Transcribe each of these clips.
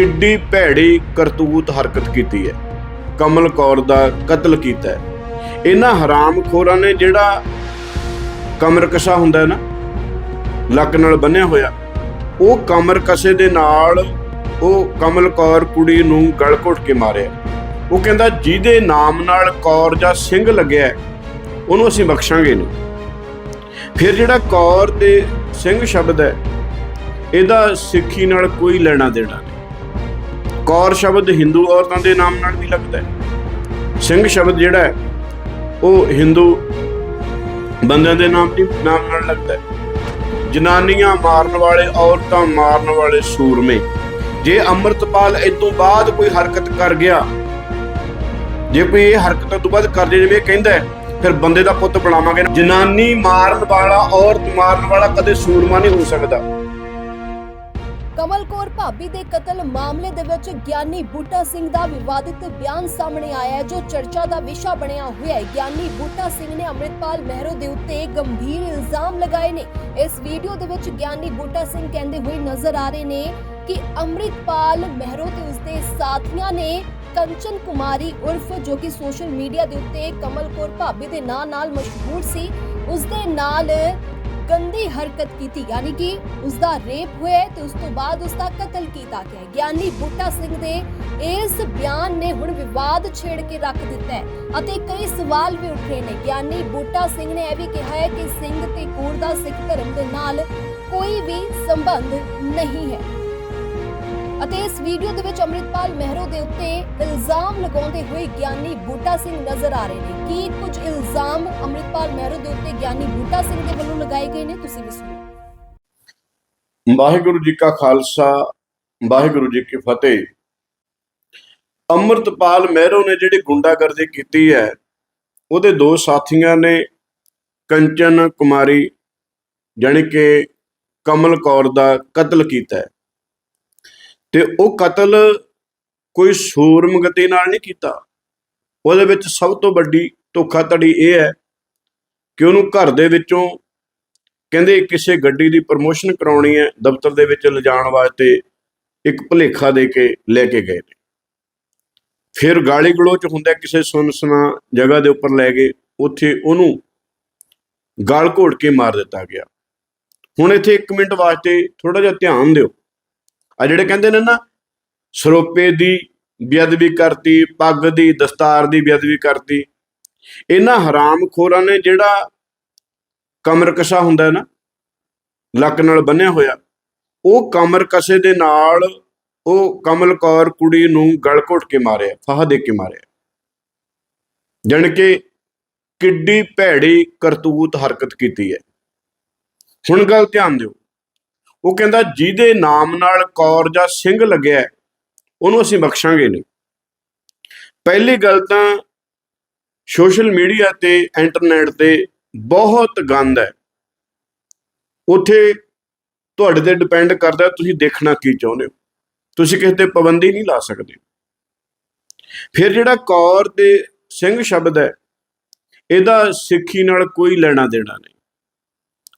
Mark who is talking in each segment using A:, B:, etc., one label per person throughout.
A: ਕਿੱਡੀ ਭੈੜੀ ਕਰਤੂਤ ਹਰਕਤ ਕੀਤੀ ਹੈ। ਕਮਲ ਕੌਰ ਦਾ ਕਤਲ ਕੀਤਾ ਹੈ। ਇਹਨਾਂ ਹਰਾਮਖੋਰਾਂ ਨੇ ਜਿਹੜਾ ਕਮਰਕਸਾ ਹੁੰਦਾ ਨਾ, ਲੱਕ ਨਾਲ ਬੰਨਿਆ ਹੋਇਆ, ਉਹ ਕਮਰਕਸੇ ਦੇ ਨਾਲ ਉਹ ਕਮਲ ਕੌਰ ਕੁੜੀ ਨੂੰ ਗਲ ਘੁੱਟ ਕੇ ਮਾਰਿਆ। ਉਹ ਕਹਿੰਦਾ, ਜਿਹਦੇ ਨਾਮ ਨਾਲ ਕੌਰ ਜਾਂ ਸਿੰਘ ਲੱਗਿਆ ਉਹਨੂੰ ਅਸੀਂ ਬਖਸ਼ਾਂਗੇ ਨਹੀਂ। ਫਿਰ ਜਿਹੜਾ ਕੌਰ ਤੇ ਸਿੰਘ ਸ਼ਬਦ ਹੈ, ਇਹਦਾ ਸਿੱਖੀ ਨਾਲ ਕੋਈ ਲੈਣਾ ਦੇਣਾ ਨਹੀਂ। ਕੌਰ ਸ਼ਬਦ ਹਿੰਦੂ ਔਰਤਾਂ ਦੇ ਨਾਮ ਨਾਲ ਵੀ ਲੱਗਦਾ ਹੈ। ਸਿੰਘ ਸ਼ਬਦ ਜਿਹੜਾ ਹੈ, ਉਹ ਹਿੰਦੂ ਬੰਦਿਆਂ ਦੇ ਨਾਮ ਦੀ ਨਾਮ ਨਾਲ ਲੱਗਦਾ ਹੈ। ਜਨਾਨੀਆਂ ਮਾਰਨ ਵਾਲੇ, ਔਰਤਾਂ ਮਾਰਨ ਵਾਲੇ ਸੂਰਮੇ। ਜੇ ਅੰਮ੍ਰਿਤਪਾਲ ਇਸ ਤੋਂ ਬਾਅਦ ਕੋਈ ਹਰਕਤ ਕਰ ਗਿਆ, ਜੇ ਕੋਈ ਇਹ ਹਰਕਤਾਂ ਤੋਂ ਬਾਅਦ ਕਰਦੇ ਜੇ, ਜਿਵੇਂ ਇਹ ਕਹਿੰਦਾ ਫਿਰ ਬੰਦੇ ਦਾ ਪੁੱਤ ਬਣਾਵਾਂਗੇ ਜਨਾਨੀ ਮਾਰਨ ਵਾਲਾ, ਔਰਤ ਮਾਰਨ ਵਾਲਾ ਕਦੇ ਸੂਰਮਾ ਨਹੀਂ ਹੋ ਸਕਦਾ।
B: ਕਮਲ ਕੌਰ ਭਾਬੀ ਦੇ ਕਤਲ ਮਾਮਲੇ ਦੇ ਵਿੱਚ ਗਿਆਨੀ ਬੂਟਾ ਸਿੰਘ ਦਾ ਵਿਵਾਦਿਤ ਬਿਆਨ ਸਾਹਮਣੇ ਆਇਆ ਹੈ, ਜੋ ਚਰਚਾ ਦਾ ਵਿਸ਼ਾ ਬਣਿਆ ਹੋਇਆ ਹੈ। ਗਿਆਨੀ ਬੂਟਾ ਸਿੰਘ ਨੇ ਅੰਮ੍ਰਿਤਪਾਲ ਮਹਿਰੋ ਦੇ ਉੱਤੇ ਗੰਭੀਰ ਇਲਜ਼ਾਮ ਲਗਾਏ ਨੇ। ਇਸ ਵੀਡੀਓ ਦੇ ਵਿੱਚ ਗਿਆਨੀ ਬੂਟਾ ਸਿੰਘ ਕਹਿੰਦੇ ਹੋਏ ਨਜ਼ਰ ਆ ਰਹੇ ਨੇ ਕਿ ਅੰਮ੍ਰਿਤਪਾਲ ਮਹਿਰੋ ਤੇ ਉਸਦੇ ਸਾਥੀਆਂ ਨੇ ਕੰਚਨ ਕੁਮਾਰੀ ਉਰਫ, ਜੋ ਕਿ ਸੋਸ਼ਲ ਮੀਡੀਆ ਦੇ ਉੱਤੇ ਕਮਲ ਕੌਰ ਭਾਬੀ ਦੇ ਨਾਂ ਨਾਲ ਮਸ਼ਹੂਰ ਸੀ, ਉਸਦੇ ਨਾਲ ਗੰਦੀ ਹਰਕਤ ਕੀਤੀ, ਯਾਨੀ ਕਿ ਉਸ ਦਾ ਰੇਪ ਹੋਇਆ ਤੇ ਉਸ ਤੋਂ ਬਾਅਦ ਉਸ ਦਾ ਕਤਲ ਕੀਤਾ ਗਿਆ ਗਿਆਨੀ ਬੂਟਾ ਸਿੰਘ ਦੇ ਇਸ ਬਿਆਨ ਨੇ ਹੁਣ ਵਿਵਾਦ ਛੇੜ ਕੇ ਰੱਖ ਦਿੱਤਾ ਹੈ ਅਤੇ ਕਈ ਸਵਾਲ ਵੀ ਉੱਠ ਰਹੇ ਨੇ। ਗਿਆਨੀ ਬੂਟਾ ਸਿੰਘ ਨੇ ਇਹ ਵੀ ਕਿਹਾ ਹੈ ਕਿ ਸਿੰਘ ਤੇ ਕੌਰ ਦਾ ਸਿੱਖ ਧਰਮ ਦੇ ਨਾਲ ਕੋਈ ਵੀ ਸੰਬੰਧ ਨਹੀਂ ਹੈ। ਅਤੇ ਇਸ ਵੀਡੀਓ ਦੇ ਵਿੱਚ ਅੰਮ੍ਰਿਤਪਾਲ ਮਹਿਰੋ ਦੇ ਉੱਤੇ ਇਲਜ਼ਾਮ ਲਗਾਉਂਦੇ ਹੋਏ ਗਿਆਨੀ ਬੂਟਾ ਸਿੰਘ ਨਜ਼ਰ ਆ ਰਹੇ ਨੇ। ਕੀ ਕੁਝ ਇਲਜ਼ਾਮ ਅੰਮ੍ਰਿਤਪਾਲ ਮਹਿਰੋ ਦੇ ਉੱਤੇ ਗਿਆਨੀ ਬੂਟਾ ਸਿੰਘ ਦੇ ਵੱਲੋਂ ਲਗਾਏ ਗਏ ਨੇ, ਤੁਸੀਂ ਵੀ ਸੁਣੋ।
A: ਵਾਹਿਗੁਰੂ ਜੀ ਕਾ ਖਾਲਸਾ, ਵਾਹਿਗੁਰੂ ਜੀ ਕੀ ਫਤਿਹ। ਅੰਮ੍ਰਿਤਪਾਲ ਮਹਿਰੋ ਨੇ ਜਿਹੜੀ ਗੁੰਡਾਗਰਦੀ ਕੀਤੀ ਹੈ, ਉਹਦੇ ਦੋ ਸਾਥੀਆਂ ਨੇ ਕੰਚਨ ਕੁਮਾਰੀ, ਜਾਣੀ ਕਿ ਕਮਲ ਕੌਰ ਦਾ ਕਤਲ ਕੀਤਾ ਹੈ। ਤੇ ਉਹ ਕਤਲ ਕੋਈ ਸੂਰਮਗਤੀ ਨਾਲ ਨਹੀਂ ਕੀਤਾ। ਉਹਦੇ ਵਿੱਚ ਸਭ ਤੋਂ ਵੱਡੀ ਧੋਖਾਧੜੀ ਇਹ ਹੈ ਕਿ ਉਹਨੂੰ ਘਰ ਦੇ ਵਿੱਚੋਂ ਕਹਿੰਦੇ ਕਿਸੇ ਗੱਡੀ ਦੀ ਪ੍ਰਮੋਸ਼ਨ ਕਰਾਉਣੀ ਹੈ, ਦਫ਼ਤਰ ਦੇ ਵਿੱਚ ਲਿਜਾਣ ਵਾਸਤੇ ਇੱਕ ਭੁਲੇਖਾ ਦੇ ਕੇ ਲੈ ਕੇ ਗਏ ਨੇ। ਫਿਰ ਗਾਲੀ ਗਲੋਚ ਹੁੰਦਾ ਕਿਸੇ ਸੁਨਸਨਾ ਜਗ੍ਹਾ ਦੇ ਉੱਪਰ ਲੈ ਗਏ ਉੱਥੇ ਉਹਨੂੰ ਗਾਲ ਘੋੜ ਕੇ ਮਾਰ ਦਿੱਤਾ ਗਿਆ। ਹੁਣ ਇੱਥੇ 1 ਮਿੰਟ ਵਾਸਤੇ ਥੋੜਾ ਜਿਹਾ ਧਿਆਨ ਦਿਓ। ਆ ਜਿਹੜੇ ਕਹਿੰਦੇ ਨੇ ਨਾ, ਸਰੋਪੇ ਦੀ ਬੇਅਦਬੀ ਕਰਤੀ, ਪੱਗ ਦੀ, ਦਸਤਾਰ ਦੀ ਬੇਅਦਬੀ ਕਰਤੀ। ਇਹਨਾਂ ਹਰਾਮਖੋਰਾਂ ਨੇ ਜਿਹੜਾ ਕਮਰਕਸ਼ਾ ਹੁੰਦਾ ਹੈ ਨਾ, ਲੱਕ ਨਾਲ ਬੰਨਿਆ ਹੋਇਆ, ਉਹ ਕਮਰਕਸ਼ੇ ਦੇ ਨਾਲ ਉਹ ਕਮਲ ਕੌਰ ਕੁੜੀ ਨੂੰ ਗਲ ਘੁੱਟ ਕੇ ਮਾਰਿਆ, ਫਾਹ ਦੇ ਕੇ ਮਾਰਿਆ। ਜਣ ਕਿ ਕਿੱਡੀ ਭੈੜੀ ਕਰਤੂਤ ਹਰਕਤ ਕੀਤੀ ਹੈ। ਹੁਣ ਗੱਲ ਧਿਆਨ ਦਿਓ। ਉਹ ਕਹਿੰਦਾ ਜਿਹਦੇ ਨਾਮ ਨਾਲ ਕੌਰ ਜਾਂ ਸਿੰਘ ਲੱਗਿਆ ਉਹਨੂੰ ਅਸੀਂ ਬਖਸ਼ਾਂਗੇ ਨਹੀਂ। ਪਹਿਲੀ ਗੱਲ ਤਾਂ ਸੋਸ਼ਲ ਮੀਡੀਆ ਤੇ, ਇੰਟਰਨੈਟ ਤੇ ਬਹੁਤ ਗੰਦ ਹੈ। ਉੱਥੇ ਤੁਹਾਡੇ ਤੇ ਡਿਪੈਂਡ ਕਰਦਾ ਤੁਸੀਂ ਦੇਖਣਾ ਕੀ ਚਾਹੁੰਦੇ ਹੋ। ਤੁਸੀਂ ਕਿਸੇ ਤੇ ਪਾਬੰਦੀ ਨਹੀਂ ਲਾ ਸਕਦੇ। ਫਿਰ ਜਿਹੜਾ ਕੌਰ ਤੇ ਸਿੰਘ ਸ਼ਬਦ ਹੈ, ਇਹਦਾ ਸਿੱਖੀ ਨਾਲ ਕੋਈ ਲੈਣਾ ਦੇਣਾ ਨਹੀਂ।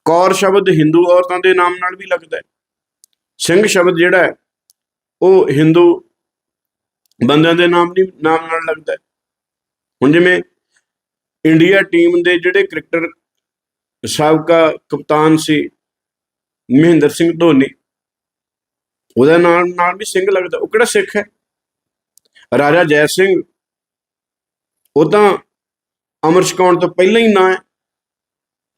A: ਕੌਰ ਸ਼ਬਦ ਹਿੰਦੂ ਔਰਤਾਂ ਦੇ ਨਾਮ ਨਾਲ ਵੀ ਲੱਗਦਾ ਹੈ। ਸਿੰਘ ਸ਼ਬਦ ਜਿਹੜਾ ਹੈ, ਉਹ ਹਿੰਦੂ ਬੰਦਿਆਂ ਦੇ ਨਾਮ ਦੀ ਨਾਮ ਨਾਲ ਲੱਗਦਾ ਹੁਣ ਜਿਵੇਂ ਇੰਡੀਆ ਟੀਮ ਦੇ ਜਿਹੜੇ ਕ੍ਰਿਕਟਰ ਸਾਬਕਾ ਕਪਤਾਨ ਸੀ ਮਹਿੰਦਰ ਸਿੰਘ ਧੋਨੀ, ਉਹਦਾ ਨਾਮ ਨਾਲ ਵੀ ਸਿੰਘ ਲੱਗਦਾ। ਉਹ ਕਿਹੜਾ ਸਿੱਖ ਹੈ? ਰਾਜਾ ਜੈ ਸਿੰਘ। ਉਹ ਤਾਂ ਅਮਰ ਛਕਾਉਣ ਤੋਂ ਪਹਿਲਾਂ ਹੀ ਨਾਂ ਹੈ।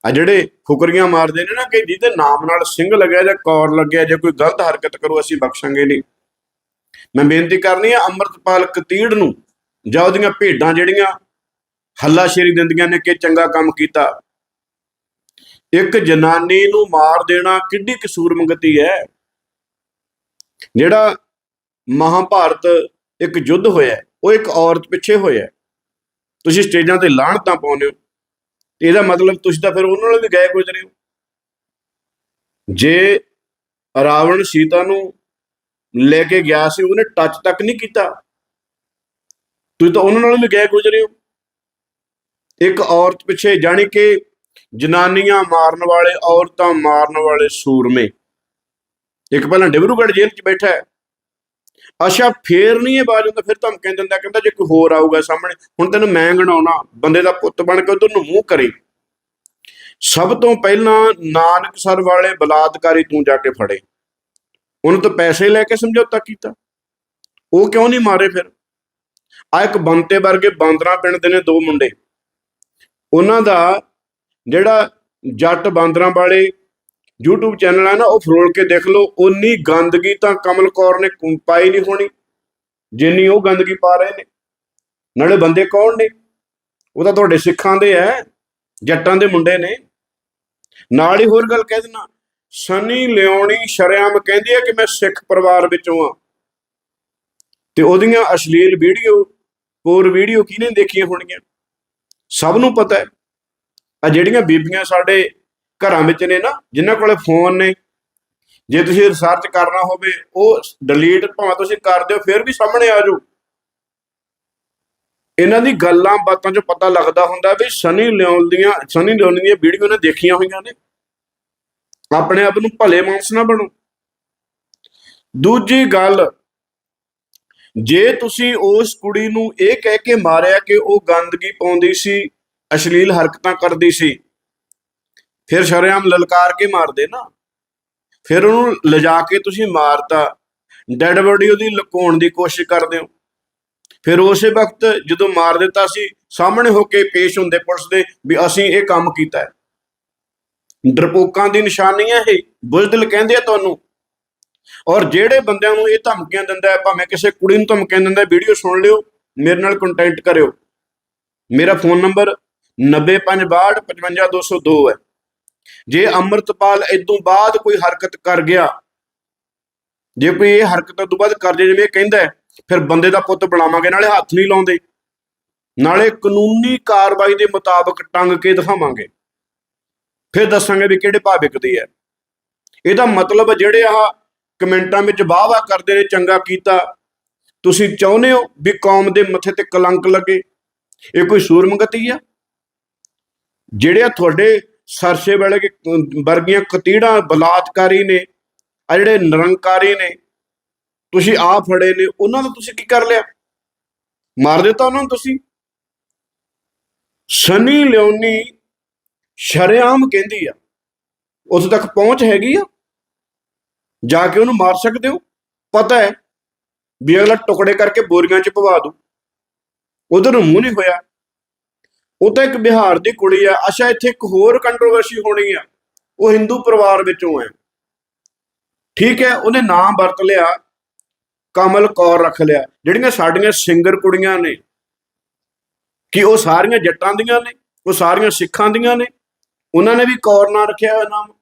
A: ਆ ਜਿਹੜੇ ਫੁਕਰੀਆਂ ਮਾਰਦੇ ਨੇ ਨਾ ਕਿ ਜਿਹਦੇ ਨਾਮ ਨਾਲ ਸਿੰਘ ਲੱਗਿਆ ਜਾਂ ਕੌਰ ਲੱਗਿਆ, ਜੇ ਕੋਈ ਗਲਤ ਹਰਕਤ ਕਰੋ, ਅਸੀਂ ਬਖਸ਼ਾਂਗੇ ਨਹੀਂ। ਮੈਂ ਬੇਨਤੀ ਕਰਨੀ ਹੈ ਅੰਮ੍ਰਿਤਪਾਲ ਕਤੀੜ ਨੂੰ ਜਾਂ ਉਹਦੀਆਂ ਭੇਡਾਂ ਜਿਹੜੀਆਂ ਹੱਲਾ ਸ਼ੇਰੀ ਦਿੰਦੀਆਂ ਨੇ ਕਿ ਚੰਗਾ ਕੰਮ ਕੀਤਾ। ਇੱਕ ਜਨਾਨੀ ਨੂੰ ਮਾਰ ਦੇਣਾ ਕਿੱਡੀ ਕਸੂਰਮੰਗਤੀ ਹੈ। ਜਿਹੜਾ ਮਹਾਭਾਰਤ ਇੱਕ ਯੁੱਧ ਹੋਇਆ, ਉਹ ਇੱਕ ਔਰਤ ਪਿੱਛੇ ਹੋਇਆ। ਤੁਸੀਂ ਸਟੇਜਾਂ ਤੇ ਲਾਹਣਤਾਂ ਪਾਉਂਦੇ ਹੋ। ਤੇ ਇਹਦਾ ਮਤਲਬ ਤੁਸੀਂ ਤਾਂ ਫਿਰ ਉਹਨਾਂ ਨਾਲ ਵੀ ਗਏ ਗੁਜ਼ਰੇ ਹੋ। ਜੇ ਰਾਵਣ ਸੀਤਾ ਨੂੰ ਲੈ ਕੇ ਗਿਆ ਸੀ, ਉਹਨੇ ਟੱਚ ਤੱਕ ਨਹੀਂ ਕੀਤਾ। ਤੁਸੀਂ ਤਾਂ ਉਹਨਾਂ ਨਾਲ ਵੀ ਗਏ ਗੁਜ਼ਰੇ ਹੋ। ਇੱਕ ਔਰਤ ਪਿੱਛੇ ਜਾਣੀ ਕਿ ਜਨਾਨੀਆਂ ਮਾਰਨ ਵਾਲੇ ਔਰਤਾਂ ਮਾਰਨ ਵਾਲੇ ਸੂਰਮੇ। ਇੱਕ ਪਹਿਲਾਂ ਡਿਬਰੂਗੜ੍ਹ ਜੇਲ੍ਹ 'ਚ ਬੈਠਾ ਹੈ। ਅੱਛਾ, ਫੇਰ ਨਹੀਂ ਇਹ ਬਾਜ ਹੁੰਦਾ, ਫਿਰ ਧਮਕੀਆਂ ਦਿੰਦਾ, ਕਹਿੰਦਾ ਜੇ ਕੋਈ ਹੋਰ ਆਊਗਾ ਸਾਹਮਣੇ, ਹੁਣ ਤੈਨੂੰ ਮੈਂ ਗਣਾਉਣਾ, ਬੰਦੇ ਦਾ ਪੁੱਤ ਬਣ ਕੇ ਉਧਰ ਨੂੰ ਮੂੰਹ ਕਰੇ। ਸਭ ਤੋਂ ਪਹਿਲਾਂ ਨਾਨਕਸਰ ਵਾਲੇ ਬਲਾਤਕਾਰੀ ਤੂੰ ਜਾ ਕੇ ਫੜੇ। ਉਹਨੂੰ ਤਾਂ ਪੈਸੇ ਲੈ ਕੇ ਸਮਝੌਤਾ ਕੀਤਾ। ਉਹ ਕਿਉਂ ਨਹੀਂ ਮਾਰੇ ਫਿਰ? ਆ ਇੱਕ ਬੰਤੇ ਵਰਗੇ ਬਾਂਦਰਾ ਪਿੰਡ ਦੇ ਨੇ ਦੋ ਮੁੰਡੇ। ਉਹਨਾਂ ਦਾ ਜਿਹੜਾ ਜੱਟ ਬਾਂਦਰਾਂ ਵਾਲੇ YouTube ਚੈਨਲ ਹੈ ਨਾ, ਉਹ ਫਰੋਲ ਕੇ ਦੇਖ ਲਓ ਉਨੀ ਗੰਦਗੀ ਤਾਂ ਕਮਲ ਕੌਰ ਨੇ ਪਾਈ ਨਹੀਂ ਹੋਣੀ, ਜਿੰਨੀ ਉਹ ਗੰਦਗੀ ਪਾ ਰਹੇ ਨੇ। ਨਾਲੇ ਬੰਦੇ ਕੌਣ ਨੇ? ਉਹ ਤਾਂ ਤੁਹਾਡੇ ਸਿੱਖਾਂ ਦੇ ਐ, ਜੱਟਾਂ ਦੇ ਮੁੰਡੇ ਨੇ। ਨਾਲ ਹੀ ਹੋਰ ਗੱਲ ਕਹਿ ਦੇਣਾ ਸਨੀ ਲਿਆਉਣੀ ਸ਼ਰਿਆਮ ਕਹਿੰਦੀ ਹੈ ਕਿ ਮੈਂ ਸਿੱਖ ਪਰਿਵਾਰ ਵਿੱਚੋਂ ਆ। ਤੇ ਉਹਦੀਆਂ ਅਸ਼ਲੀਲ ਵੀਡੀਓ, ਹੋਰ ਵੀਡੀਓ ਕਿਹਨੇ ਦੇਖੀਆਂ ਹੋਣਗੀਆਂ? ਸਭ ਨੂੰ ਪਤਾ ਹੈ ਆ ਜਿਹੜੀਆਂ ਬੀਬੀਆਂ ਸਾਡੇ ਘਰਾਂ ਵਿੱਚ ਨੇ ਨਾ, ਜਿਨ੍ਹਾਂ ਕੋਲੇ ਫੋਨ ਨੇ, ਜੇ ਤੁਸੀਂ ਰਿਸਰਚ ਕਰਨਾ ਹੋਵੇ, ਉਹ ਡਿਲੀਟ ਭਾਵੇਂ ਤੁਸੀਂ ਕਰ ਦਿਓ, ਫਿਰ ਵੀ ਸਾਹਮਣੇ ਆ ਜਾਊ। ਇਹਨਾਂ ਦੀ ਗੱਲਾਂ ਬਾਤਾਂ 'ਚੋਂ ਪਤਾ ਲੱਗਦਾ ਹੁੰਦਾ ਵੀ ਸਨੀ ਲਿਓਨ ਦੀਆਂ, ਸਨੀ ਲਿਓਨ ਦੀਆਂ ਵੀਡੀਓ ਨੇ ਦੇਖੀਆਂ ਹੋਈਆਂ ਨੇ। ਆਪਣੇ ਆਪ ਨੂੰ ਭਲੇ ਮਾਨਸ ਨਾ ਬਣੋ। ਦੂਜੀ ਗੱਲ, ਜੇ ਤੁਸੀਂ ਉਸ ਕੁੜੀ ਨੂੰ ਇਹ ਕਹਿ ਕੇ ਮਾਰਿਆ ਕਿ ਉਹ ਗੰਦਗੀ ਪਾਉਂਦੀ ਸੀ, ਅਸ਼ਲੀਲ ਹਰਕਤਾਂ ਕਰਦੀ ਸੀ ਫਿਰ ਸ਼ਰੇਆਮ ਲਲਕਾਰ ਕੇ ਮਾਰਦੇ ਨਾ। ਫਿਰ ਉਹਨੂੰ ਲਿਜਾ ਕੇ ਤੁਸੀਂ ਮਾਰਤਾ। ਡੈਡ ਬੋਡੀ ਉਹਦੀ ਲੁਕਾਉਣ ਦੀ ਕੋਸ਼ਿਸ਼ ਕਰਦੇ ਹੋ। ਫਿਰ ਉਸੇ ਵਕਤ ਜਦੋਂ ਮਾਰ ਦਿੱਤਾ ਸੀ, ਸਾਹਮਣੇ ਹੋ ਕੇ ਪੇਸ਼ ਹੁੰਦੇ ਪੁਲਿਸ ਦੇ ਵੀ ਅਸੀਂ ਇਹ ਕੰਮ ਕੀਤਾ ਹੈ। ਡਰਪੋਕਾਂ ਦੀ ਨਿਸ਼ਾਨੀ ਹੈ ਇਹ, ਬੁਜ਼ਦਿਲ ਕਹਿੰਦੇ ਆ ਤੁਹਾਨੂੰ। ਔਰ ਜਿਹੜੇ ਬੰਦਿਆਂ ਨੂੰ ਇਹ ਧਮਕੀਆਂ ਦਿੰਦਾ ਹੈ, ਭਾਵੇਂ ਕਿਸੇ ਕੁੜੀ ਨੂੰ ਧਮਕੀਆਂ ਦਿੰਦਾ ਵੀਡੀਓ ਸੁਣ ਲਿਓ, ਮੇਰੇ ਨਾਲ ਕੰਟੈਕਟ ਕਰਿਓ। ਮੇਰਾ ਫੋਨ ਨੰਬਰ 9562555202 ਹੈ। ਜੇ ਅੰਮ੍ਰਿਤਪਾਲ ਇਦੋਂ ਬਾਅਦ ਕੋਈ ਹਰਕਤ ਕਰ ਗਿਆ, ਜੇ ਕੋਈ ਇਹ ਹਰਕਤ ਤੋਂ ਬਾਅਦ ਕਰ ਜੇ, ਜਿਵੇਂ ਕਹਿੰਦਾ ਫਿਰ ਬੰਦੇ ਦਾ ਪੁੱਤ ਬਣਾਵਾਂਗੇ, ਨਾਲੇ ਹੱਥ ਨਹੀਂ ਲਾਉਂਦੇ। ਨਾਲੇ ਕਾਨੂੰਨੀ ਕਾਰਵਾਈ ਦੇ ਮੁਤਾਬਕ ਟੰਗ ਕੇ ਦਿਖਾਵਾਂਗੇ। ਫਿਰ ਦੱਸਾਂਗੇ ਵੀ ਕਿਹੜੇ ਭਾਅ ਵਿਕਦੀ ਹੈ। ਇਹਦਾ ਮਤਲਬ ਜਿਹੜੇ ਆ ਕਮੈਂਟਾਂ ਵਿੱਚ ਵਾਹ ਵਾਹ ਕਰਦੇ ਨੇ, ਚੰਗਾ ਕੀਤਾ। ਤੁਸੀਂ ਚਾਹੁੰਦੇ ਹੋ ਵੀ ਕੌਮ ਦੇ ਮੱਥੇ ਤੇ ਕਲੰਕ ਲੱਗੇ। ਇਹ ਕੋਈ ਸੂਰਮਗਤੀ ਆ? ਜਿਹੜੇ ਆ ਤੁਹਾਡੇ ਸਰਸੇ ਵੇਲੇ ਕਿ ਵਰਗੀਆਂ ਕਤੀੜਾਂ ਬਲਾਤਕਾਰੀ ਨੇ, ਆ ਜਿਹੜੇ ਨਿਰੰਕਾਰੀ ਨੇ, ਤੁਸੀਂ ਆ ਫੜੇ ਨੇ, ਉਹਨਾਂ ਦਾ ਤੁਸੀਂ ਕੀ ਕਰ ਲਿਆ? ਮਾਰ ਦਿੱਤਾ ਉਹਨਾਂ ਨੂੰ ਤੁਸੀਂ? ਸਨੀ ਲਿਓਨੀ ਸ਼ਰੇਆਮ ਕਹਿੰਦੀ ਆ ਉਸ ਤੱਕ ਪਹੁੰਚ ਹੈਗੀ ਆ? ਜਾ ਕੇ ਉਹਨੂੰ ਮਾਰ ਸਕਦੇ ਹੋ? ਪਤਾ ਹੈ ਵੀ ਅਗਲਾ ਟੁਕੜੇ ਕਰਕੇ ਬੋਰੀਆਂ 'ਚ ਪਵਾ ਦੂ ਉਧਰ ਨੂੰ ਮੂੰਹ ਨਹੀਂ ਹੋਇਆ। ਉਹ ਤਾਂ ਇੱਕ ਬਿਹਾਰ ਦੀ ਕੁੜੀ ਆ। ਅੱਛਾ, ਇੱਥੇ ਇੱਕ ਹੋਰ ਕੰਟਰੋਵਰਸੀ ਹੋਣੀ ਆ। ਉਹ ਹਿੰਦੂ ਪਰਿਵਾਰ ਵਿੱਚੋਂ ਹੈ ਠੀਕ ਹੈ, ਉਹਨੇ ਨਾਮ ਵਰਤ ਲਿਆ, ਕਮਲ ਕੌਰ ਰੱਖ ਲਿਆ। ਜਿਹੜੀਆਂ ਸਾਡੀਆਂ ਸਿੰਗਰ ਕੁੜੀਆਂ ਨੇ, ਕਿ ਉਹ ਸਾਰੀਆਂ ਜੱਟਾਂ ਦੀਆਂ ਨੇ, ਉਹ ਸਾਰੀਆਂ ਸਿੱਖਾਂ ਦੀਆਂ ਨੇ, ਉਹਨਾਂ ਨੇ ਵੀ ਕੌਰ ਨਾਂ ਰੱਖਿਆ ਹੋਇਆ ਨਾਮ।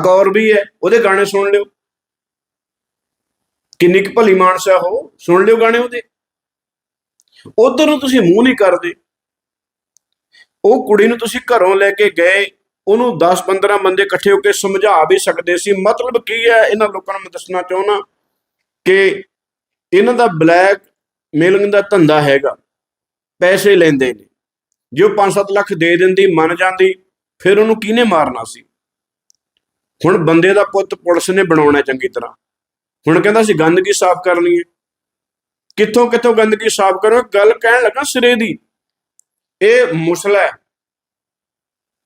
A: ਅਕੌਰ ਵੀ ਹੈ, ਉਹਦੇ ਗਾਣੇ ਸੁਣ ਲਿਓ। ਕਿੰਨੀ ਕੁ ਭਲੀ ਮਾਨਸ ਹੈ ਉਹ, ਸੁਣ ਲਿਓ ਗਾਣੇ ਉਹਦੇ। ਉਧਰ ਨੂੰ ਤੁਸੀਂ ਮੂੰਹ ਨਹੀਂ ਕਰਦੇ। ਉਹ ਕੁੜੀ ਨੂੰ ਤੁਸੀਂ ਘਰੋਂ ਲੈ ਕੇ ਗਏ, ਉਹਨੂੰ 10-15 ਬੰਦੇ ਇਕੱਠੇ ਹੋ ਕੇ ਸਮਝਾ ਵੀ ਸਕਦੇ ਸੀ। ਮਤਲਬ ਕੀ ਹੈ? ਇਹਨਾਂ ਲੋਕਾਂ ਨੂੰ ਮੈਂ ਦੱਸਣਾ ਚਾਹੁੰਦਾ ਕਿ ਇਹਨਾਂ ਦਾ ਬਲੈਕ ਮੇਲਿੰਗ ਦਾ ਧੰਦਾ ਹੈਗਾ। ਪੈਸੇ ਲੈਂਦੇ ਨੇ। ਜੇ ਉਹ 5-7 ਲੱਖ ਦੇ ਦਿੰਦੀ, ਮੰਨ ਜਾਂਦੀ, ਫਿਰ ਉਹਨੂੰ ਕਿਹਨੇ ਮਾਰਨਾ ਸੀ? ਹੁਣ ਬੰਦੇ ਦਾ ਪੁੱਤ ਪੁਲਿਸ ਨੇ ਬਣਾਉਣਾ ਚੰਗੀ ਤਰ੍ਹਾਂ। ਹੁਣ ਕਹਿੰਦਾ ਸੀ, ਗੰਦਗੀ ਸਾਫ਼ ਕਰਨੀ ਹੈ। ਕਿੱਥੋਂ ਕਿੱਥੋਂ ਗੰਦਗੀ ਸਾਫ਼ ਕਰੋ? ਗੱਲ ਕਹਿਣ ਲੱਗਾ ਸਿਰੇ ਦੀ। ਇਹ ਮੁਸਲਾ ਹੈ।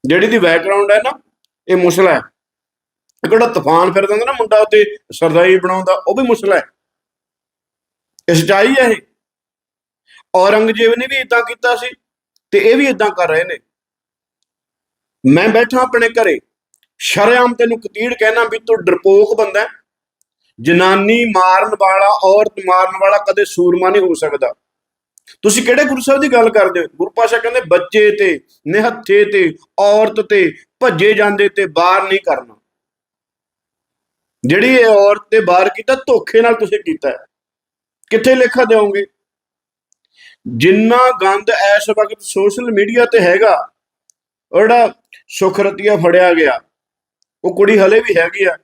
A: ਜਿਹੜੀ ਦੀ ਬੈਕਗ੍ਰਾਉਂਡ ਹੈ ਨਾ, ਇਹ ਮੁਸਲਾ ਹੈ। ਇਹ ਕਿਹੜਾ ਤੂਫਾਨ ਫਿਰਦਾ ਹੁੰਦਾ ਨਾ ਮੁੰਡਾ ਉੱਤੇ ਸਰਦਾਈ ਬਣਾਉਂਦਾ, ਉਹ ਵੀ ਮੁਸਲਾ ਹੈ। ਇਹ ਸੱਚਾਈ ਹੈ ਇਹ। ਔਰੰਗਜ਼ੇਬ ਨੇ ਵੀ ਇਦਾਂ ਕੀਤਾ ਸੀ ਤੇ ਇਹ ਵੀ ਇਦਾਂ ਕਰ ਰਹੇ ਨੇ। ਮੈਂ ਬੈਠਾ ਆਪਣੇ ਘਰੇ, ਸ਼ਰੇਆਮ ਤੈਨੂੰ ਕਤੀੜ ਕਹਿਣਾ ਵੀ ਤੂੰ ਡਰਪੋਕ ਬੰਦਾ ਜਨਾਨੀ ਮਾਰਨ ਵਾਲਾ, ਔਰਤ ਮਾਰਨ ਵਾਲਾ ਕਦੇ ਸੂਰਮਾ ਨਹੀਂ ਹੋ ਸਕਦਾ। ਤੁਸੀਂ ਕਿਹੜੇ ਗੁਰੂ ਸਾਹਿਬ ਦੀ ਗੱਲ ਕਰਦੇ ਹੋ? ਗੁਰੂ ਪਾਸ਼ਾ ਕਹਿੰਦੇ, ਬੱਚੇ ਤੇ, ਨਿਹੱਥੇ ਤੇ, ਔਰਤ ਤੇ, ਭੱਜੇ ਜਾਂਦੇ ਤੇ ਬਾਹਰ ਨਹੀਂ ਕਰਨਾ। ਜਿਹੜੀ ਇਹ ਔਰਤ ਤੇ ਬਾਹਰ ਕੀਤਾ, ਧੋਖੇ ਨਾਲ ਤੁਸੀਂ ਕੀਤਾ ਹੈ। ਕਿੱਥੇ ਲੇਖਾ ਦਿਓਗੇ? ਜਿੰਨਾ ਗੰਦ ਇਸ ਵਕਤ ਸੋਸ਼ਲ ਮੀਡੀਆ ਤੇ ਹੈਗਾ, ਉਹ ਜਿਹੜਾ ਸੁਖਰਤੀਆ ਫੜਿਆ ਗਿਆ, ਉਹ ਕੁੜੀ ਹਲੇ ਵੀ ਹੈਗੀ ਆ,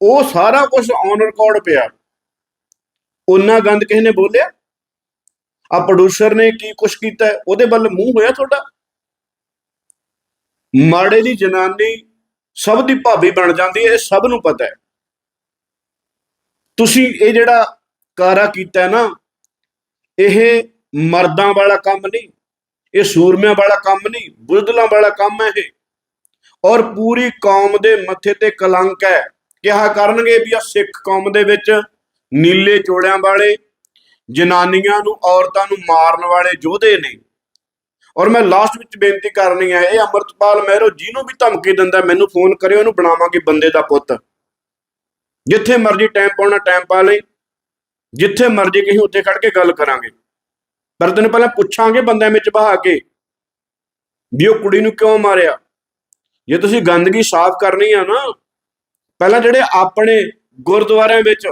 A: ਉਹ ਸਾਰਾ ਕੁਝ ਔਨ ਰਿਕਾਰਡ ਪਿਆ। ਉਹਨਾਂ ਗੰਦ ਕਿਸੇ ਨੇ ਬੋਲਿਆ? ਆ ਪ੍ਰੋਡਿਊਸਰ ਨੇ ਕੀ ਕੁਛ ਕੀਤਾ? ਉਹਦੇ ਵੱਲ ਮੂੰਹ ਹੋਇਆ ਤੁਹਾਡਾ? ਮਾੜੇ ਦੀ ਜਨਾਨੀ ਸਭ ਦੀ ਭਾਬੀ ਬਣ ਜਾਂਦੀ ਹੈ, ਇਹ ਸਭ ਨੂੰ ਪਤਾ ਹੈ। ਤੁਸੀਂ ਇਹ ਜਿਹੜਾ ਕਾਰਾ ਕੀਤਾ ਹੈ ਨਾ, ਇਹ ਮਰਦਾਂ ਵਾਲਾ ਕੰਮ ਨਹੀਂ, ਇਹ ਸੂਰਮਿਆਂ ਵਾਲਾ ਕੰਮ ਨਹੀਂ ਬੁਜ਼ਦਲਾਂ ਵਾਲਾ ਕੰਮ ਹੈ ਇਹ। ਔਰ ਪੂਰੀ ਕੌਮ ਦੇ ਮੱਥੇ ਤੇ ਕਲੰਕ ਹੈ। ਕਿਹਾ ਕਰਨਗੇ ਵੀ ਆ ਸਿੱਖ ਕੌਮ ਦੇ ਵਿੱਚ ਨੀਲੇ ਚੋੜਿਆਂ ਵਾਲੇ ਜਨਾਨੀਆਂ ਨੂੰ, ਔਰਤਾਂ ਨੂੰ ਮਾਰਨ ਵਾਲੇ ਯੋਧੇ ਨੇ। ਔਰ ਮੈਂ ਲਾਸਟ ਵਿੱਚ ਬੇਨਤੀ ਕਰਨੀ ਹੈ, ਇਹ ਅਮਰਤਪਾਲ ਮਹਿਰੋ ਜਿਹਨੂੰ ਵੀ ਧਮਕੀ ਦਿੰਦਾ, ਮੈਨੂੰ ਫੋਨ ਕਰਿਓ ਉਹਨੂੰ ਬਣਾਵਾਂਗੇ ਬੰਦੇ ਦਾ ਪੁੱਤ। ਜਿੱਥੇ ਮਰਜ਼ੀ ਟਾਈਮ ਪਾਉਣਾ ਟਾਈਮ ਪਾ ਲਈ। ਜਿੱਥੇ ਮਰਜ਼ੀ ਕਹੀਂ ਉੱਥੇ ਖੜ ਕੇ ਗੱਲ ਕਰਾਂਗੇ। ਪਰ ਤੈਨੂੰ ਪਹਿਲਾਂ ਪੁੱਛਾਂਗੇ ਬੰਦਿਆਂ ਵਿੱਚ ਬਹਾ ਕੇ ਵੀ ਉਹ ਕੁੜੀ ਨੂੰ ਕਿਉਂ ਮਾਰਿਆ। ਜੇ ਤੁਸੀਂ ਗੰਦਗੀ ਸਾਫ਼ ਕਰਨੀ ਆ ਨਾ, ਪਹਿਲਾਂ ਜਿਹੜੇ ਆਪਣੇ ਗੁਰਦੁਆਰਿਆਂ ਵਿੱਚ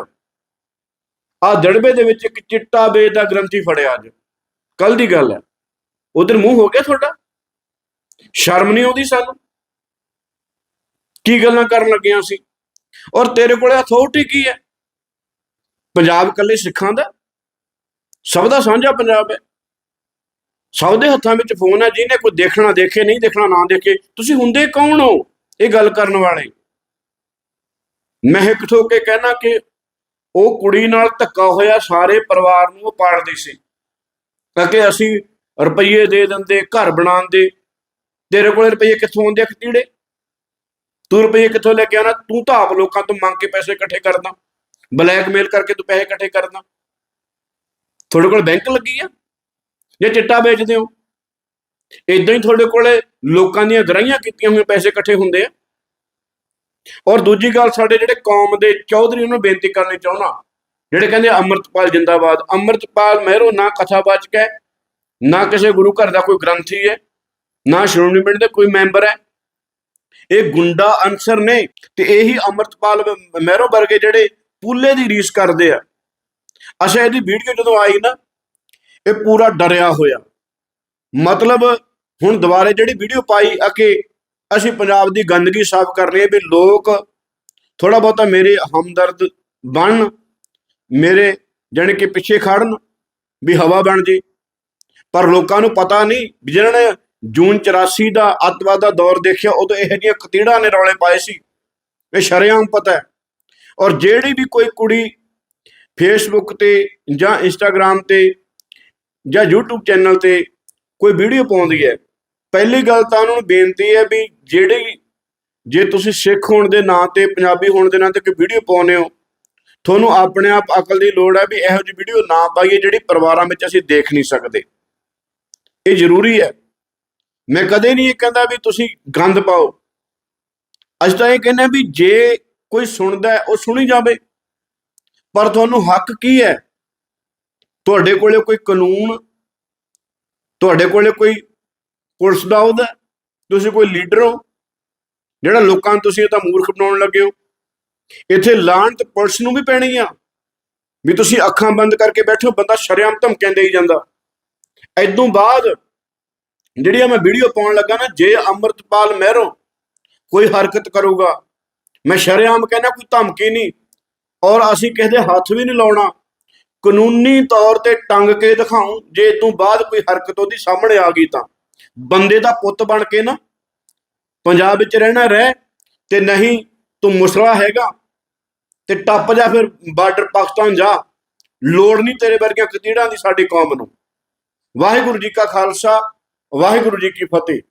A: ਆ ਦੜਬੇ ਦੇ ਵਿੱਚ ਇੱਕ ਚਿੱਟਾ ਬੇਦ ਦਾ ਗ੍ਰੰਥੀ ਫੜਿਆ ਅੱਜ। ਕੱਲ ਦੀ ਗੱਲ ਹੈ। ਉਧਰ ਮੂੰਹ ਹੋ ਗਿਆ ਤੁਹਾਡਾ? ਸ਼ਰਮ ਨਹੀਂ ਆਉਂਦੀ ਸਾਨੂੰ? ਕੀ ਗੱਲਾਂ ਕਰਨ ਲੱਗਿਆ ਸੀ ਔਰ ਤੇਰੇ ਕੋਲੇ ਅਥਾਰਟੀ ਕੀ ਹੈ? ਪੰਜਾਬ ਇਕੱਲੇ ਸਿੱਖਾਂ ਦਾ? ਸਭ ਦਾ ਸਾਂਝਾ ਪੰਜਾਬ ਹੈ। ਸਭ ਦੇ ਹੱਥਾਂ ਵਿੱਚ ਫੋਨ ਹੈ, ਜਿਹਨੇ ਕੋਈ ਦੇਖਣਾ ਦੇਖੇ, ਨਹੀਂ ਦੇਖਣਾ ਨਾ ਦੇਖੇ। ਤੁਸੀਂ ਹੁੰਦੇ ਕੌਣ ਹੋ ਇਹ ਗੱਲ ਕਰਨ ਵਾਲੇ? ਮੈਂ ਇੱਕ ਠੋਕ ਕੇ ਕਹਿਣਾ ਕਿ ਉਹ ਕੁੜੀ ਨਾਲ ਧੱਕਾ ਹੋਇਆ, ਸਾਰੇ ਪਰਿਵਾਰ ਨੂੰ ਉਹ ਪਾੜਦੀ ਸੀ। ਤਾਂ ਕਿ ਅਸੀਂ ਰੁਪਈਏ ਦੇ ਦਿੰਦੇ, ਘਰ ਬਣਾਉਣ ਦੇ ਤੇਰੇ ਕੋਲ ਰੁਪਈਏ ਕਿੱਥੋਂ ਆਉਂਦੇ ਆ ਖਤੀੜੇ ਤੂੰ ਰੁਪਈਏ ਕਿੱਥੋਂ ਲੈ ਕੇ ਆਣਾ ਤੂੰ ਤਾਂ ਆਪ ਲੋਕਾਂ ਤੋਂ ਮੰਗ ਕੇ ਪੈਸੇ ਇਕੱਠੇ ਕਰਦਾ। ਬਲੈਕਮੇਲ ਕਰਕੇ ਤੂੰ ਪੈਸੇ ਇਕੱਠੇ ਕਰਦਾ। ਤੁਹਾਡੇ ਕੋਲ ਬੈਂਕ ਲੱਗੀ ਆ? ਜੇ ਚਿੱਟਾ ਵੇਚਦੇ ਹੋ? ਇਦਾਂ ਹੀ ਤੁਹਾਡੇ ਕੋਲੇ ਲੋਕਾਂ ਦੀਆਂ ਗਰਾਈਆਂ ਕੀਤੀਆਂ ਹੋਈਆਂ ਪੈਸੇ ਇਕੱਠੇ ਹੁੰਦੇ ਆ। ਔਰ ਦੂਜੀ ਗੱਲ, ਸਾਡੇ ਜਿਹੜੇ ਕੌਮ ਦੇ ਚੌਧਰੀ ਉਹਨੂੰ ਬੇਨਤੀ ਕਰਨੀ ਚਾਹੁੰਦਾ, ਜਿਹੜੇ ਕਹਿੰਦੇ ਅੰਮ੍ਰਿਤਪਾਲ ਜਿੰਦਾਬਾਦ, ਅੰਮ੍ਰਿਤਪਾਲ ਮਹਿਰੋ ਨਾ ਕਥਾਵਾਚਕ ਹੈ, ਨਾ ਕਿਸੇ ਗੁਰੂ ਘਰ ਦਾ ਕੋਈ ਗ੍ਰੰਥੀ ਹੈ, ਨਾ ਸ਼੍ਰੋਮਣੀ ਕਮੇਟੀ ਦਾ ਕੋਈ ਮੈਂਬਰ ਹੈ। ਇਹ ਗੁੰਡਾ ਅਨਸਰ ਨੇ ਤੇ ਇਹੀ ਅੰਮ੍ਰਿਤਪਾਲ ਮਹਿਰੋ ਵਰਗੇ ਜਿਹੜੇ ਪੂਲੇ ਦੀ ਰੀਸ ਕਰਦੇ ਆ। ਅੱਛਾ, ਇਹਦੀ ਵੀਡੀਓ ਜਦੋਂ ਆਈ ਨਾ, ਇਹ ਪੂਰਾ ਡਰਿਆ ਹੋਇਆ। ਮਤਲਬ ਹੁਣ ਦੁਬਾਰੇ ਜਿਹੜੀ ਵੀਡੀਓ ਪਾਈ ਆ ਕਿ ਅਸੀਂ ਪੰਜਾਬ ਦੀ ਗੰਦਗੀ ਸਾਫ਼ ਕਰ ਰਹੇ ਵੀ ਲੋਕ ਥੋੜਾ ਬਹੁਤਾ ਮੇਰੇ ਹਮਦਰਦ ਬਣ ਮੇਰੇ ਜਾਣੀ ਕਿ ਪਿੱਛੇ ਖੜਨ ਵੀ ਹਵਾ ਬਣ ਜੇ। ਪਰ ਲੋਕਾਂ ਨੂੰ ਪਤਾ ਨਹੀਂ ਵੀ ਜਿਹਨਾਂ ਨੇ ਜੂਨ 84 ਦਾ ਅੱਤਵਾਦ ਦਾ ਦੌਰ ਦੇਖਿਆ ਉਦੋਂ ਇਹੋ ਜਿਹੀਆਂ ਕਤੀੜਾਂ ਨੇ ਰੌਲੇ ਪਾਏ ਸੀ। ਇਹ ਸ਼ਰੇਆਮ ਪਤਾ ਹੈ। ਔਰ ਜਿਹੜੀ ਵੀ ਕੋਈ ਕੁੜੀ ਫੇਸਬੁੱਕ ਤੇ ਜਾਂ ਇੰਸਟਾਗ੍ਰam ਤੇ ਜਾਂ YouTube ਚੈਨਲ ਤੇ ਕੋਈ ਵੀਡੀਓ ਪਾਉਂਦੀ ਹੈ ਪਹਿਲੀ ਗੱਲ ਤਾਂ ਉਹਨਾਂ ਨੂੰ ਬੇਨਤੀ ਹੈ ਵੀ ਜਿਹੜੀ ਜੇ ਤੁਸੀਂ ਸਿੱਖ ਹੋਣ ਦੇ ਨਾਂ ਤੇ, ਪੰਜਾਬੀ ਹੋਣ ਦੇ ਨਾਂ ਤੇ ਕੋਈ ਵੀਡੀਓ ਪਾਉਂਦੇ ਹੋ, ਤੁਹਾਨੂੰ ਆਪਣੇ ਆਪ ਅਕਲ ਦੀ ਲੋੜ ਹੈ ਵੀ ਇਹੋ ਜਿਹੀ ਵੀਡੀਓ ਨਾ ਪਾਈਏ ਜਿਹੜੀ ਪਰਿਵਾਰਾਂ ਵਿੱਚ ਅਸੀਂ ਦੇਖ ਨਹੀਂ ਸਕਦੇ। ਇਹ ਜ਼ਰੂਰੀ ਹੈ। ਮੈਂ ਕਦੇ ਨਹੀਂ ਇਹ ਕਹਿੰਦਾ ਵੀ ਤੁਸੀਂ ਗੰਦ ਪਾਓ। ਅੱਜ ਤਾਂ ਇਹ ਕਹਿੰਦਾ ਵੀ ਜੇ ਕੋਈ ਸੁਣਦਾ ਉਹ ਸੁਣੀ ਜਾਵੇ। ਪਰ ਤੁਹਾਨੂੰ ਹੱਕ ਕੀ ਹੈ? ਤੁਹਾਡੇ ਕੋਲੇ ਕੋਈ ਕਾਨੂੰਨ, ਤੁਹਾਡੇ ਕੋਲੇ ਕੋਈ ਪੁਲਿਸ ਦਾ ਉਹਦਾ ਤੁਸੀਂ ਕੋਈ ਲੀਡਰ ਹੋ, ਜਿਹੜਾ ਲੋਕਾਂ ਨੂੰ ਤੁਸੀਂ ਇਹ ਤਾਂ ਮੂਰਖ ਬਣਾਉਣ ਲੱਗੇ ਹੋ। ਇੱਥੇ ਲਾਂਟ ਪੁਲਿਸ ਨੂੰ ਵੀ ਪੈਣੀ ਆ, ਵੀ ਤੁਸੀਂ ਅੱਖਾਂ ਬੰਦ ਕਰਕੇ ਬੈਠੇ ਹੋ, ਬੰਦਾ ਸ਼ਰੇਆਮ ਧਮਕੀਆਂ ਦੇਈ ਜਾਂਦਾ। ਐਦੋਂ ਬਾਅਦ ਜਿਹੜੀਆਂ ਮੈਂ ਵੀਡੀਓ ਪਾਉਣ ਲੱਗਾ ਨਾ, ਜੇ ਅੰਮ੍ਰਿਤਪਾਲ ਮਹਿਰੋ ਕੋਈ ਹਰਕਤ ਕਰੂਗਾ, ਮੈਂ ਸ਼ਰੇਆਮ ਕਹਿੰਦਾ ਕੋਈ ਧਮਕੀ ਨਹੀਂ, ਔਰ ਅਸੀਂ ਕਿਸੇ ਦੇ ਹੱਥ ਵੀ ਨਹੀਂ ਲਾਉਣਾ। ਕਾਨੂੰਨੀ ਤੌਰ ਤੇ ਟੰਗ ਕੇ ਦਿਖਾਉਂ, ਜੇ ਇਸ ਤੋਂ ਬਾਅਦ ਕੋਈ ਹਰਕਤ ਉਹਦੀ ਸਾਹਮਣੇ ਆ ਗਈ ਤਾਂ। ਬੰਦੇ ਦਾ ਪੁੱਤ ਬਣ ਕੇ ਨਾ ਪੰਜਾਬ ਵਿੱਚ ਰਹਿਣਾ ਰਹਿ ਤੇ ਨਹੀਂ ਤੂੰ ਮੁਸਲਾ ਹੈਗਾ ਤੇ ਟੱਪ ਜਾ ਫਿਰ ਬਾਰਡਰ ਪਾਕਿਸਤਾਨ ਜਾ। ਲੋੜ ਨਹੀਂ ਤੇਰੇ ਵਰਗੀਆਂ ਕਤੀੜਾਂ ਦੀ ਸਾਡੀ ਕੌਮ ਨੂੰ। ਵਾਹਿਗੁਰੂ ਜੀ ਕਾ ਖਾਲਸਾ, ਵਾਹਿਗੁਰੂ ਜੀ ਕੀ ਫਤਿਹ।